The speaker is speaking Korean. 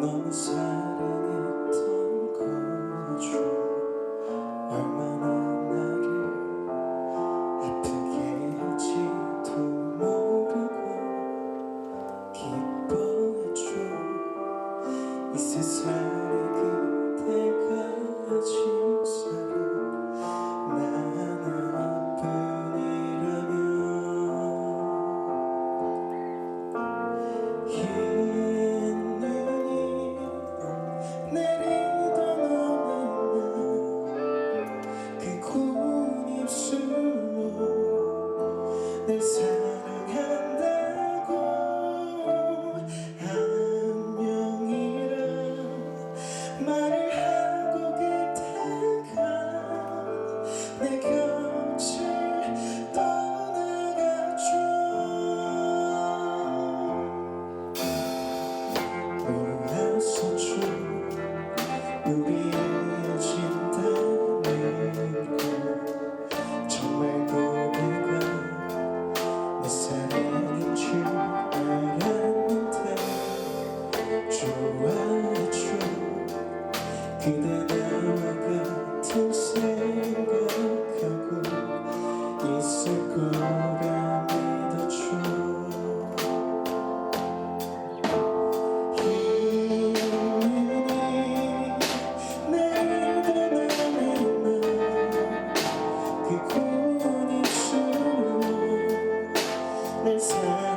너무 사랑했던 거죠. 얼마나 나를 아프게 할지도 모르고 기뻐했죠. 이 세상 그대 나와 같은 생각하고 있을 거라 믿어줘 희민이 날 사랑